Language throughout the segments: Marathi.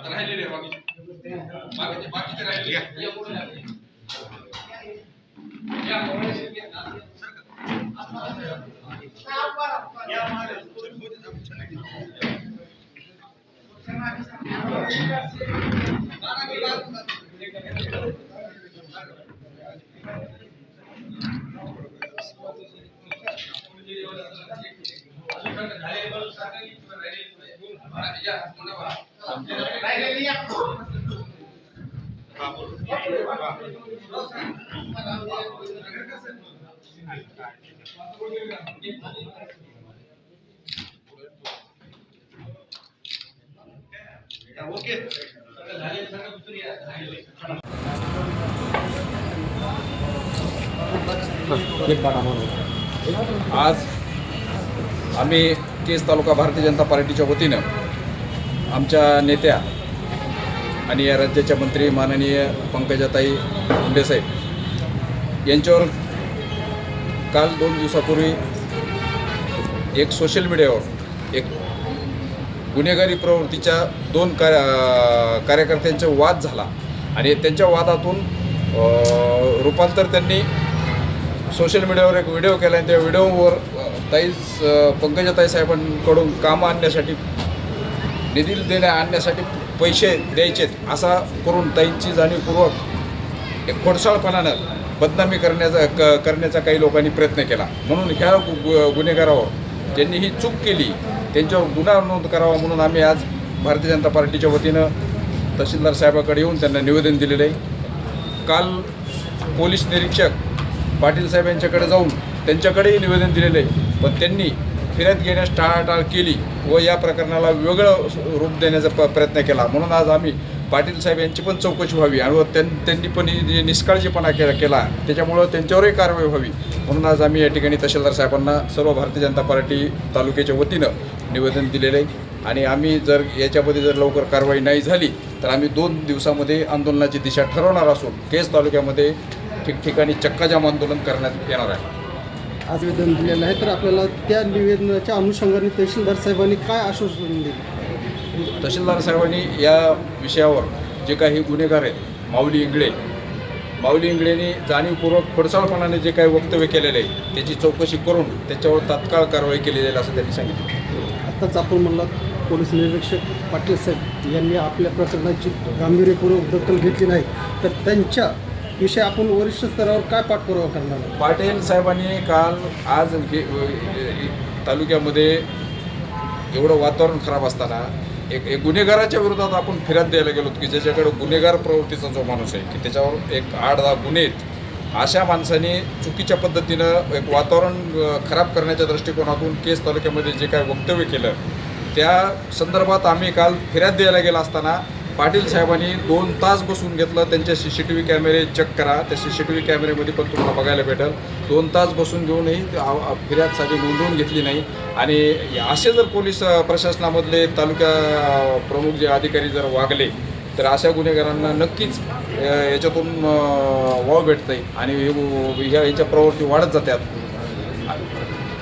आता राहिलेले आहे बाकीचे बाकीचे बाकीचे राहिले या. या पुढे या. या, या, पुढे वा. राहिलेले या. ओके झाले सगळं उचलून या. ओके आज आम्ही केस तालुका भारतीय जनता पार्टीच्या वतीनं आमच्या नेत्या आणि या राज्याच्या मंत्री माननीय पंकजाताई मुंडेसाहेब यांच्यावर काल दोन दिवसापूर्वी एक सोशल मीडियावर एक गुन्हेगारी प्रवृत्तीच्या दोन कार्य कार्यकर्त्यांचा वाद झाला आणि त्यांच्या वादातून रूपांतर त्यांनी सोशल मीडियावर एक व्हिडिओ केला आणि त्या व्हिडिओवर अ, ताई पंकजाताई साहेबांकडून कामं आणण्यासाठी निधी देण्या आणण्यासाठी पैसे द्यायचेत असा करून ताईंची जाणीवपूर्वक एक खोडसाळपणानं बदनामी करण्याचा क करण्याचा काही लोकांनी प्रयत्न केला. म्हणून ह्या गु गु- गुन्हेगारावर ज्यांनी ही चूक केली. त्यांच्यावर गुन्हा नोंद करावा म्हणून आम्ही आज भारतीय जनता पार्टीच्या वतीनं तहसीलदार साहेबाकडे येऊन त्यांना निवेदन दिलेलं आहे. काल पोलीस निरीक्षक पाटील साहेब यांच्याकडे जाऊन त्यांच्याकडेही निवेदन दिलेलं आहे. पण त्यांनी फिरत घेण्यास टाळाटाळ केली व या प्रकरणाला वेगळं रूप देण्याचा प प्रयत्न केला. म्हणून आज आम्ही पाटील साहेब यांची पण चौकशी व्हावी आणि व त्यांनी पण जे निष्काळजीपणा केला केला त्याच्यामुळं त्यांच्यावरही कारवाई व्हावी. म्हणून आज आम्ही या ठिकाणी तहसीलदार साहेबांना सर्व भारतीय जनता पार्टी तालुक्याच्या वतीनं निवेदन दिलेलं आहे. आणि आम्ही जर याच्यामध्ये जर लवकर कारवाई नाही झाली तर आम्ही दोन दिवसामध्ये आंदोलनाची दिशा ठरवणार असून केस तालुक्यामध्ये ठिकठिकाणी चक्काजाम आंदोलन करण्यात येणार आहे. आज निवेदन दिलेलं आहे. तर आपल्याला त्या निवेदनाच्या अनुषंगाने तहसीलदार साहेबांनी काय आश्वासन दिले? तहसीलदार साहेबांनी या विषयावर जे काही गुन्हेगार आहेत माऊली इंगळे माऊली इंगळेने जाणीवपूर्वक खोडसाळपणाने जे काही वक्तव्य केलेले आहे त्याची चौकशी करून त्याच्यावर तात्काळ कारवाई केली जाईल असं त्यांनी सांगितलं. आत्ताच आपण म्हणला पोलीस निरीक्षक पाटील साहेब यांनी आपल्या प्रकरणाची गांभीर्यपूर्वक दखल घेतली नाही. तर त्यांच्या विषय आपण वरिष्ठ स्तरावर काय पाठपुरावा करणार पाटील साहेबांनी काल आज हे- तालुक्यामध्ये एवढं वातावरण खराब असताना एक एक गुन्हेगाराच्या विरोधात आपण फिर्याद द्यायला गेलो की ज्याच्याकडे गुन्हेगार प्रवृत्तीचा जो माणूस आहे की त्याच्यावर एक आठ दहा गुन्हे आहेत अशा माणसाने चुकीच्या पद्धतीनं एक वातावरण खराब करण्याच्या दृष्टिकोनातून केस तालुक्यामध्ये जे काय वक्तव्य केलं त्या संदर्भात आम्ही काल फिर्याद द्यायला गेला असताना पाटील साहेबांनी दोन तास बसून घेतलं. त्यांच्या सी सी टी व्ही कॅमेरे चेक करा. त्या सी सी टी व्ही कॅमेरेमध्ये पण तुम्हाला बघायला भेटेल. दोन तास बसून घेऊनही फिर्यादसाठी फिर्याद साधी नोंदवून घेतली नाही. आणि असे जर पोलीस प्रशासनामधले तालुका प्रमुख जे अधिकारी जर वागले तर अशा गुन्हेगारांना नक्कीच याच्यातून वाव भेटतं आहे आणि ह्या याच्या प्रवृत्ती वाढत जातात.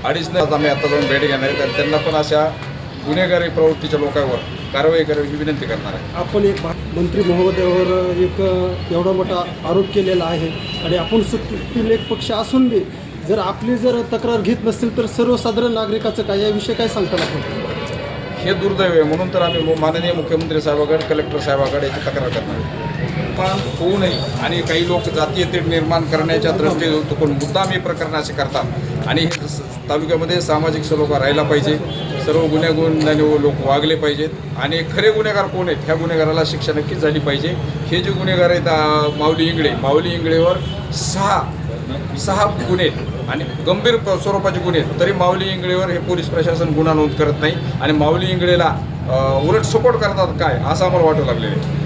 अडीच तास आम्ही आता जाऊन भेट घेणार आहे. त्यांना पण अशा गुन्हेगारी प्रवृत्तीच्या लोकांवर कारवाई करावी ही विनंती करणार आहे. आपण एक मंत्री महोदयावर एक एवढा मोठा आरोप केलेला आहे आणि आपण सत्तेतील एक पक्ष असून बी जर आपली जर तक्रार घेत नसतील तर सर्वसाधारण नागरिकाचं काय? याविषयी काय सांगता आपण? हे दुर्दैव आहे. म्हणून तर आम्ही माननीय मुख्यमंत्री साहेबाकडे कलेक्टर साहेबाकडे याची तक्रार करणार निर्माण होऊ नये. आणि काही लोक जातीय तेढ निर्माण करण्याच्या दृष्टिकोन मुद्दामी हे प्रकरण असे करतात. आणि तालुक्यामध्ये सामाजिक सलोखा राहिला पाहिजे. सर्व गुन्हेगुंडाने लोक वागले पाहिजेत. आणि खरे गुन्हेगार कोण आहेत? ह्या गुन्हेगाराला शिक्षा नक्कीच झाली पाहिजे. हे जे गुन्हेगार आहेत माऊली इंगळे. माऊली इंगळेवर सहा सहा गुन्हे आहेत. आणि गंभीर स्वरूपाचे गुन्हे आहेत. तरी माऊली इंगळेवर हे पोलीस प्रशासन गुन्हा नोंद करत नाही. आणि माऊली इंगळेला उलट सपोर्ट करतात काय? असं आम्हाला वाटू लागलेलं आहे.